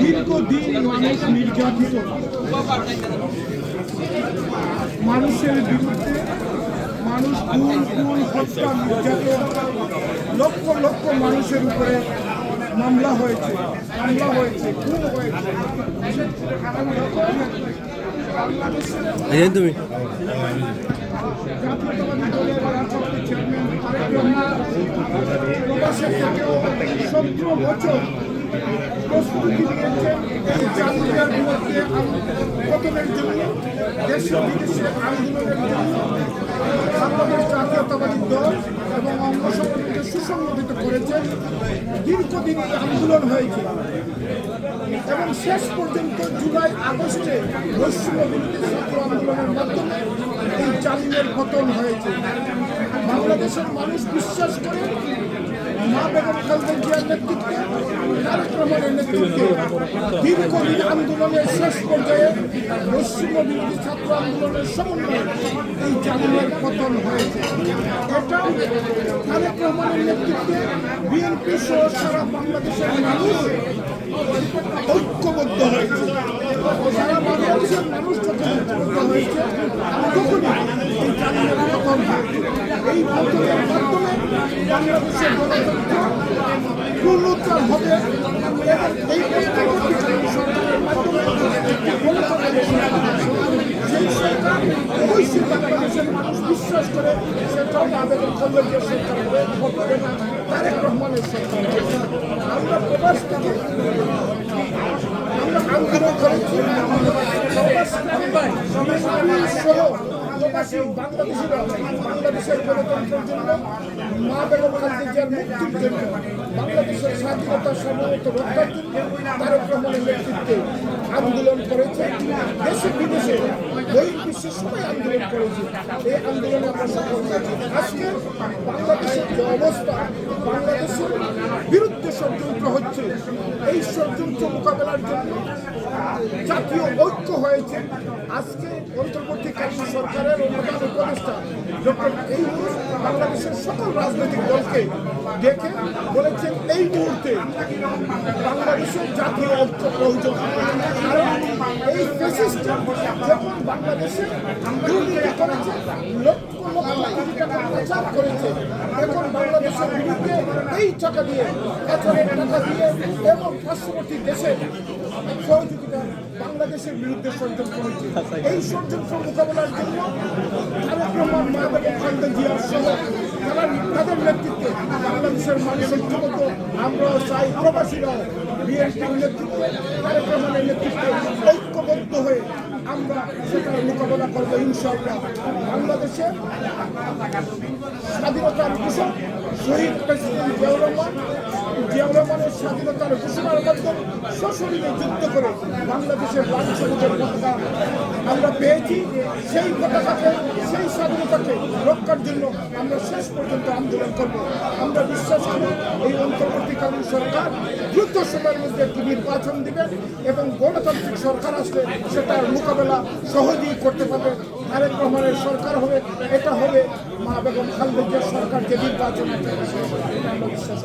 দীর্ঘদিন মানুষ নির্যাতিত। মানুষের বিরুদ্ধে মানুষ খুন খুন হত্যা নির্যাতন লক্ষ লক্ষ মানুষের উপরে মামলা হয়েছে হামলা হয়েছে খুন হয়েছে। তুমি। সতেরো বছর প্রস্তুতি নিয়েছেন এই জাতীয়তার বিরুদ্ধে পতনের জন্য দেশে বিদেশে আন্দোলনের জন্য বাংলাদেশ জাতীয়তাবাদী দল এবং অঙ্গ সংগঠনকে সুসংগঠিত করেছেন দীর্ঘদিন আন্দোলন হয়েছে এবং শেষ পর্যন্ত জুলাই আগস্টে ছাত্র আন্দোলনের মাধ্যমে এই জালিমের পতন হয়েছে বাংলাদেশের মানুষ বিশ্বাস করে মা বেগম খালেদা জিয়ার নেতৃত্বে দীর্ঘদিন আন্দোলনের শেষ পর্যায়ে পশ্চিম বিরোধী ছাত্র আন্দোলনের সমন্বয়ে এই জালিমের পতন হয়েছে ঐক্যবদ্ধ হয়েছে হয়। বাংলাদেশের পুনরুদ্ধার হবে আবেদন করবে যে সরকার আমরা প্রবাস থেকে আমরা আন্দোলন করেছি সহ প্রবাসী বাংলাদেশিরা বাংলাদেশের গণতন্ত্রের জন্য মা বেগম বাংলাদেশের স্বাধীনতা সার্বভৌমত্ব রক্ষার জন্য তারেক নেতৃত্বে আন্দোলন করেছে। দেশে বিদেশে বহির্বিশ্বে সবাই আন্দোলন করেছে। এই আন্দোলনে আমরা আজকে বাংলাদেশের যে অবস্থা, বাংলাদেশের বিরুদ্ধে ষড়যন্ত্র হচ্ছে। এই ষড়যন্ত্র মোকাবেলার জন্য জাতীয় ঐক্য হয়েছে। আজকে অন্তর্বর্তীকালীন সরকারের প্রধান উপদেষ্টা ইউনূস বাংলাদেশের সকল রাজনৈতিক দলকে ডেকে বলেছেন, এই মুহূর্তে বাংলাদেশের জাতীয় ঐক্য প্রয়োজন। এই ফেসিস্ট যখন বাংলাদেশে দুর্নীতি করেছে, লক্ষ লক্ষ কোটি টাকা পাচার করেছে, এখন বাংলাদেশের বিরুদ্ধে এই টাকা দিয়ে পাচারের টাকা দিয়ে এবং পার্শ্ববর্তী দেশে সহযোগিতা বাংলাদেশের বিরুদ্ধে ষড়যন্ত্র হচ্ছে এই ষড়যন্ত্র মোকাবেলার জন্য তারেক রহমান মা বেগম খালেদা জিয়া সহ তারা তাদের নেতৃত্বে বাংলাদেশের মানুষ ঐক্যবদ্ধ আমরাও চাই প্রবাসীরাও বিএনপির নেতৃত্বে, তারেক রহমানের নেতৃত্বে ঐক্যবদ্ধ হয়ে আমরা সেটার মোকাবেলা করব, ইনশাআল্লাহ। বাংলাদেশে স্বাধীনতার ঘোষক শহীদ প্রেসিডেন্ট জিয়াউর রহমান জিয়াউর স্বাধীনতার ঘোষণার মাধ্যমে সশরীরে যুদ্ধ করে বাংলাদেশের লাল পতাকা আমরা পেয়েছি। সেই পতাকাকে, সেই স্বাধীনতাকে রক্ষার জন্য আমরা শেষ পর্যন্ত আন্দোলন করব। আমরা বিশ্বাস করি এই অন্তর্বর্তীকালীন সরকার দ্রুত সময়ের মধ্যে একটি নির্বাচন দিবে এবং গণতান্ত্রিক সরকার আসলে সেটার মোকাবেলা সহজেই করতে পারবে। তারেক রহমানের সরকার হবে এটা হবে মা বেগম খালেদা সরকার যে নির্বাচন আমরা বিশ্বাস